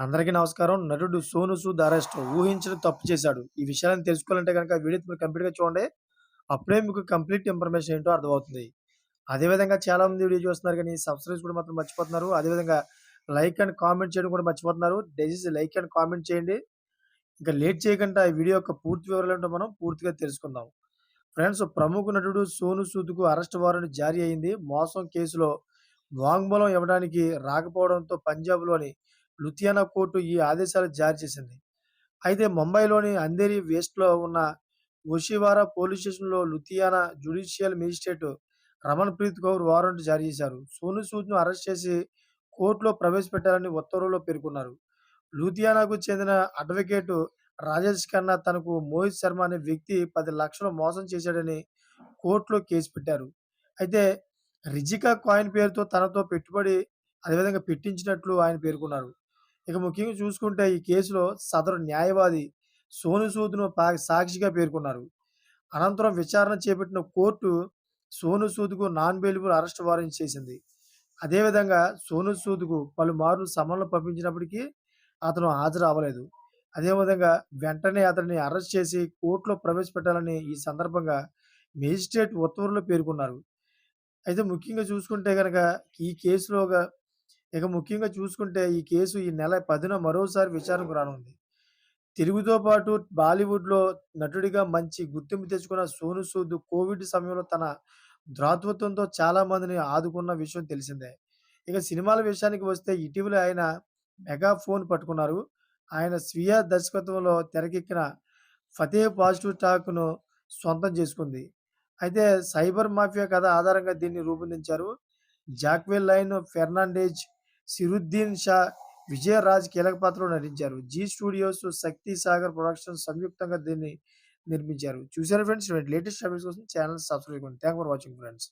అందరికీ నమస్కారం. నటుడు సోను సూద్' అరెస్ట్ ఊహించడం తప్పు చేశాడు. ఈ విషయాలను తెలుసుకోవాలంటే కనుక వీడియో మీరు కంప్లీట్‌గా చూడండి. అప్పుడే మీకు కంప్లీట్ ఇన్ఫర్మేషన్ ఏంటో అర్థమవుతుంది. అదేవిధంగా చాలామంది వీడియో చూస్తున్నారు కానీ సబ్స్క్రైబ్ కూడా మాత్రం మర్చిపోతున్నారు. అదేవిధంగా లైక్ అండ్ కామెంట్ చేయడం కూడా మర్చిపోతున్నారు. దయచేసి లైక్ అండ్ కామెంట్ చేయండి. ఇంకా లేట్ చేయకుండా ఈ వీడియో యొక్క పూర్తి వివరాలేంటో మనం పూర్తిగా తెలుసుకుందాం. ఫ్రెండ్స్ ప్రముఖ నటుడు 'సోనూ సూద్‌కు అరెస్ట్ వారెంట్ జారీ అయింది. మోసం కేసులో వాంగ్మూలం ఇవ్వడానికి రాకపోవడంతో పంజాబ్‌లోని లుథియానా కోర్టు ఈ ఆదేశాలు జారీ చేసింది. అయితే ముంబైలోని అంధేరి వేస్ట్లో ఉన్న ఓషివారా పోలీస్ స్టేషన్‌లో Ludhiana judicial magistrate Ramanpreet Kaur warrant జారీ చేశారు. సోను సూద్‌ను అరెస్ట్ చేసి కోర్టులో ప్రవేశపెట్టాలని ఉత్తర్వుల్లో పేర్కొన్నారు. లూధియానాకు చెందిన అడ్వకేట్ రాజేష్ ఖన్నా తనకు మోహిత్ శర్మ అనే వ్యక్తి పది లక్షలు మోసం చేశాడని కోర్టులో కేసు పెట్టారు. అయితే రిజికా కాయిన్ పేరుతో తనతో పెట్టుబడి అదేవిధంగా పెట్టించినట్లు ఆయన పేర్కొన్నారు. ఇక ముఖ్యంగా చూసుకుంటే ఈ కేసులో సదరు న్యాయవాది సోను సూద్‌ను పా సాక్షిగా పేర్కొన్నారు. అనంతరం విచారణ చేపట్టిన కోర్టు సోను సూద్‌కు నాన్ బెయిలబుల్ అరెస్ట్ వారెంట్ చేసింది. అదేవిధంగా సోను సూద్‌కు పలుమార్లు సమన్లు పంపించినప్పటికీ అతను హాజరు అవ్వలేదు. అదేవిధంగా వెంటనే అతన్ని అరెస్ట్ చేసి కోర్టులో ప్రవేశపెట్టాలని ఈ సందర్భంగా మేజిస్ట్రేట్ ఉత్తర్వుల్లో పేర్కొన్నారు. అయితే ముఖ్యంగా చూసుకుంటే కనుక ఈ కేసులోగా ఇక ముఖ్యంగా చూసుకుంటే ఈ కేసు ఈ నెల 10న మరోసారి విచారణకు రానుంది. తెలుగుతో పాటు బాలీవుడ్‌లో నటుడిగా మంచి గుర్తింపు తెచ్చుకున్న సోను సూద్ కోవిడ్ సమయంలో తన దాతృత్వంతో చాలా మందిని ఆదుకున్న విషయం తెలిసిందే. ఇక సినిమాల విషయానికి వస్తే ఇటీవల ఆయన మెగా ఫోన్ పట్టుకున్నారు. ఆయన స్వీయ దర్శకత్వంలో తెరకెక్కిన 'ఫతే పాజిటివ్ టాక్'ను సొంతం చేసుకుంది. అయితే సైబర్ మాఫియా కథ ఆధారంగా దీన్ని రూపొందించారు. జాక్వెల్ లైన్ ఫెర్నాండేజ్ సిరుద్దీన్ షా, విజయ రాజ్ కీలక పాత్రలో నటించారు. Zee studios, Shakti Sagar productions సంయుక్తంగా దీన్ని నిర్మించారు. చూసారు ఫ్రెండ్స్ లేటెస్ట్ అప్డేట్స్ కోసం ఛానల్ సబ్స్క్రైబ్ చేసుకోండి. Thank for watching friends.